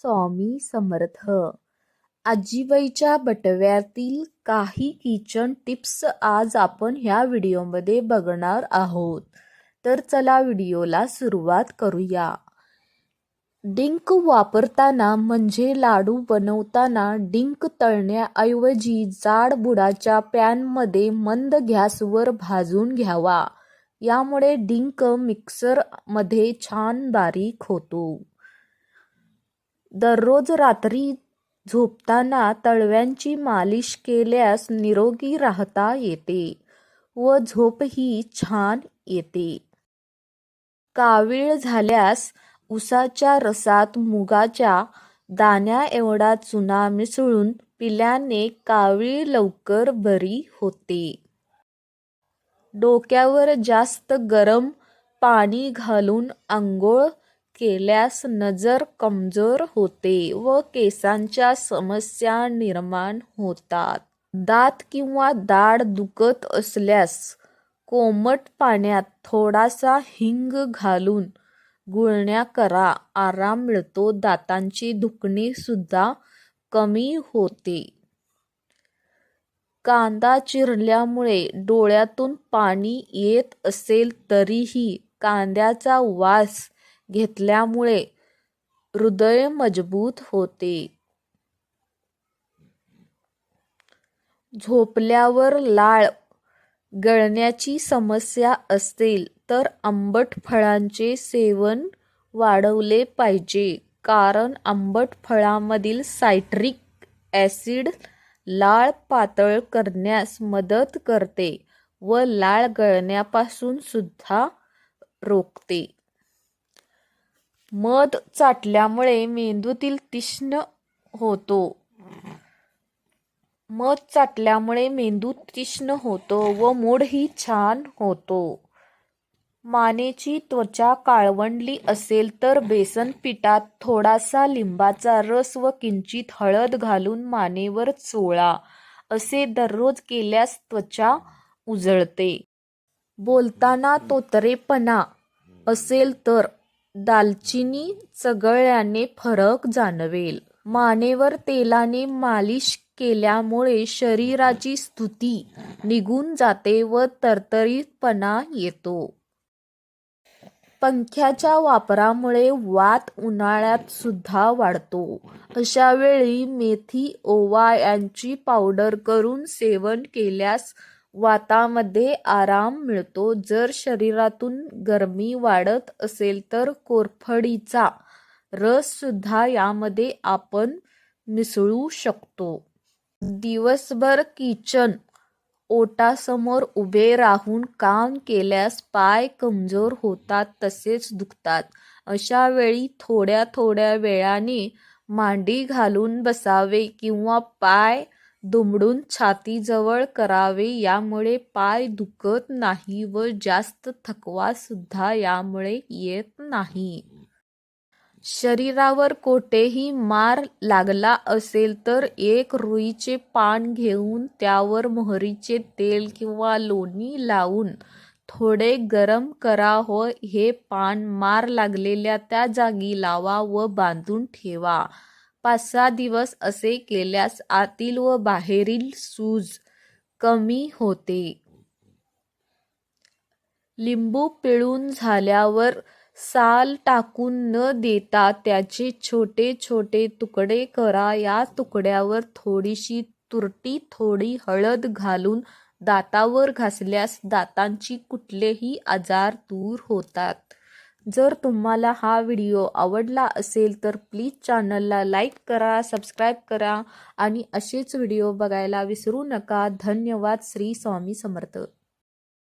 स्वामी समर्थ. आजीबाईच्या बटव्यातील काही kitchen tips आज आपण ह्या व्हिडिओमध्ये बघणार आहोत. तर चला व्हिडिओला सुरुवात करूया. डिंक वापरताना म्हणजे लाडू बनवताना डिंक तळण्याऐवजी जाड बुडाच्या पॅनमध्ये मंद गॅसवर भाजून घ्यावा. यामुळे डिंक मिक्सरमध्ये छान बारीक होतो. दररोज रात्री झोपताना तळव्यांची मालिश केल्यास निरोगी राहता येते व झोपही छान येते. कावीळ झाल्यास उसाच्या रसात मुगाच्या दाण्या एवढा चुना मिसळून पिल्याने कावीळ लवकर बरी होते. डोक्यावर जास्त गरम पाणी घालून आंघोळ केल्यास नजर कमजोर होते व केसांच्या समस्या निर्माण होतात. दात किंवा दाढ दुखत असल्यास कोमट पाण्यात थोडासा हिंग घालून गुळण्या करा. आराम मिळतो. दातांची दुखणी सुद्धा कमी होते. कांदा चिरल्यामुळे डोळ्यातून पाणी येत असेल तरीही कांद्याचा वास घेतल्यामुळे हृदय मजबूत होते. झोपल्यावर लाळ गळण्याची समस्या असेल तर आंबट फळांचे सेवन वाढवले पाहिजे. कारण आंबट फळामधील सायट्रिक ॲसिड लाळ पातळ करण्यास मदत करते व लाळ गळण्यापासून सुद्धा रोखते. मध चाटल्यामुळे मेंदूतील तीक्ष्ण होतो. मध चाटल्यामुळे मेंदू तीक्ष्ण होतो व मूडही छान होतो. मानेची त्वचा काळवंडली असेल तर बेसन पिठात थोडासा लिंबाचा रस व किंचित हळद घालून मानेवर चोळा असे दररोज केल्यास त्वचा उजळते. बोलताना तोतरेपणा असेल तर दालचिनी चघळल्याने फरक जाणवेल. मानेवर तेलाने मालिश केल्यामुळे शरीराची स्तुती निघून जाते व तरतरीतपणा येतो. पंख्याच्या वापरामुळे वात उन्हाळ्यात सुद्धा वाढतो. अशा वेळी मेथी ओवा यांची पावडर करून सेवन केल्यास वातामध्ये आराम मिळतो. जर शरीरातून गरमी वाढत असेल तर कोरफडीचा रससुद्धा यामध्ये आपण मिसळू शकतो. दिवसभर किचन ओटासमोर उभे राहून काम केल्यास पाय कमजोर होतात तसेच दुखतात. अशा वेळी थोड्या थोड्या वेळाने मांडी घालून बसावे किंवा पाय दुमडून छातीजवळ करावे यामुळे पाय दुखत नाही व जास्त थकवा सुद्धा यामुळे येत नाही. शरीरावर कोठेही मार लागला असेल तर एक रुईचे पान घेऊन त्यावर मोहरीचे तेल किंवा लोणी लावून थोडे गरम करा हो हे पान मार लागलेल्या त्या जागी लावा व बांधून ठेवा. पाच सहा दिवस असे केल्यास आतील व बाहेरील सूज कमी होते. लिंबू पिळून झाल्यावर साल टाकून न देता त्याचे छोटे छोटे तुकडे करा. या तुकड्यावर थोडीशी तुरटी थोडी हळद घालून दातावर घासल्यास दातांची कुठलेही आजार दूर होतात. जर तुम्हाला हा व्हिडिओ आवडला असेल तर प्लीज चॅनलला लाईक करा सबस्क्राईब करा आणि असेच व्हिडिओ बघायला विसरू नका. धन्यवाद. श्री स्वामी समर्थ.